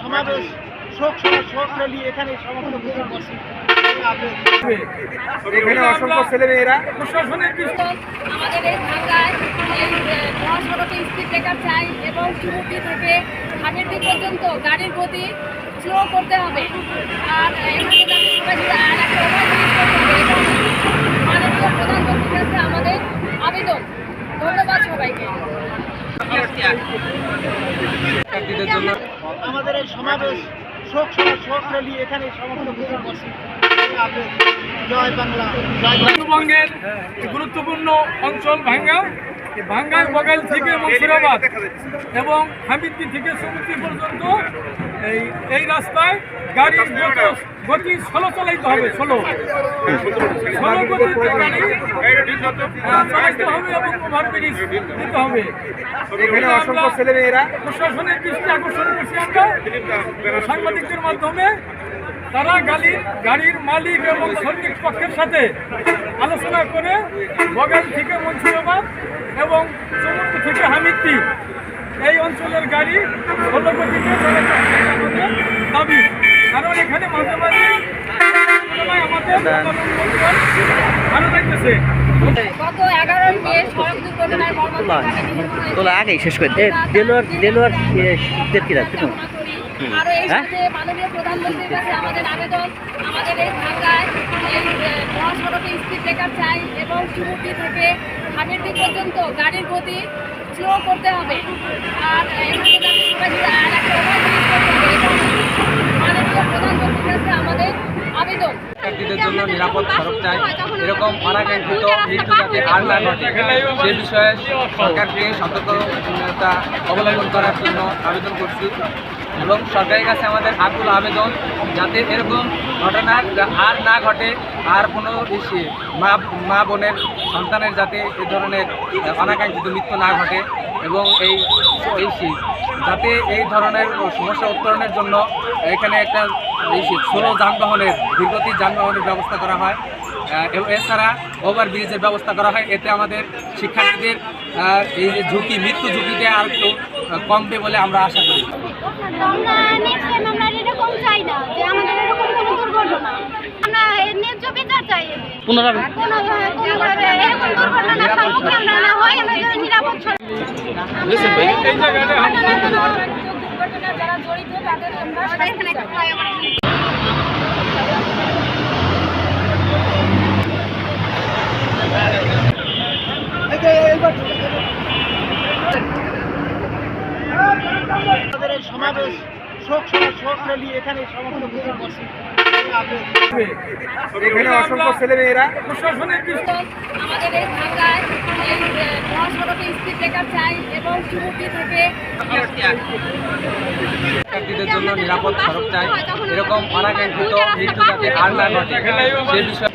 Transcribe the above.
সমাবেশ শোক শোক র্যালি এখানে সমাবেশ এখানে অসংখ্য ছেলে মেয়েরা আমাদের এই ঢাকায় মহাসড়কে স্পিড ব্রেকার চাই এবং চুমুকি থেকে হাটেরদি পর্যন্ত গাড়ির গতি স্লো করতে হবে। আর এখানে আর একটা মাননীয় প্রধানমন্ত্রীর কাছে আমাদের আবেদন। ধন্যবাদ সবাইকে। আমাদের এই সমাবেশ শোক শোক র্যালি এখানে জয় বাংলা পশ্চিমবঙ্গের গুরুত্বপূর্ণ অঞ্চল ভাঙ্গা ভাঙ্গার বগাল থেকে মুর্শিদাবাদ এবং হামিদপুর থেকে সমুদ্র পর্যন্ত এই এই রাস্তায় গাড়ির গত- গতি ষোলো চালাইতে হবে ষোলো। ষোলো গতিতে গাড়ি চালাইতে হবে এবং ওভারব্রিজ দিতে হবে। প্রশাসনের দৃষ্টি আকর্ষণ করছি আমরা। সাংবাদিকদের মাধ্যমে তারা গাড়ির গাড়ির মালিক এবং শ্রমিক পক্ষের সাথে আলোচনা করে বগান থেকে মুন্সিদাবাদ এবং সমুদ্র থেকে হামিদটি এই অঞ্চলের গাড়ি ষোলো গতিতে চালাতে হবে এটা আমাদের দাবি। কারণ এখানে মাঝে মাঝে আমাদের ভালো লাগতেছে তোলা আগেই শেষ করে দেলোয়ার দেলোয়ার কি রাখ কামনা করি। আরও এই হ্যাঁ? সাথে মাননীয় প্রধানমন্ত্রীর কাছে আমাদের আবেদন আমাদের এই ঢাকায় এই মহাসড়কে স্পিড ব্রেকার চাই এবং থেকে পর্যন্ত গাড়ির গতি স্লো করতে হবে। আর মাননীয় প্রধানমন্ত্রীর কাছে আমাদের আবেদন। শিক্ষার্থীদের জন্য নিরাপদ সড়ক চাই। এরকম অনাকাঙ্ক্ষিত মৃত্যু যাতে আর না ঘটে। সে বিষয়ে সরকারকে সতর্কতা অবলম্বন করার জন্য আবেদন করছি। এবং সরকারের কাছে আমাদের আকুল আবেদন যাতে এরকম ঘটনা আর না ঘটে, আর কোনো মা মা বোনের, সন্তানের যাতে এ ধরনের অনাকাঙ্ক্ষিত মৃত্যু না ঘটে এবং এই এই যাতে এই ধরনের সমস্যা উত্তরণের জন্য এখানে একটা এই ষোলো যানবাহনের দীর্ঘতির যানবাহনের ব্যবস্থা করা হয়। এবং এছাড়া ওভার ব্রিজের ব্যবস্থা করা হয়। এতে আমাদের শিক্ষার্থীদের এই যে ঝুঁকি, মৃত্যু ঝুঁকিতে আর একটু কমবে বলে আমরা আশা করি। আমরা নেক্সট টাইম আমরা এরকম চাই না যে আমাদের এরকম কোনো দুর্ঘটনা আমরা এর ন্যায্য বিচার চাই। পুনরাবৃত্তি কোনোভাবে এরকম দুর্ঘটনার সম্মুখীন আমরা না হয় আমরা যেন নিরাপদ এই জায়গাটা যারা জড়িত তাদের আমরা আমাদের এখানে একটা ফ্লাইওভার আমাদের এই সমাবেশ শোক শোক র্যালি এখানে অসংখ্য ছেলে মেয়েরা আমাদের এই ঢাকায় মহাসড়কে স্পিড ব্রেকার চাই এবং চুমুকি থেকে জন্য নিরাপদ সড়ক চাই। এরকম অনাকাঙ্ক্ষিত মৃত্যু যাতে আর না ঘটে। সে বিষয়ে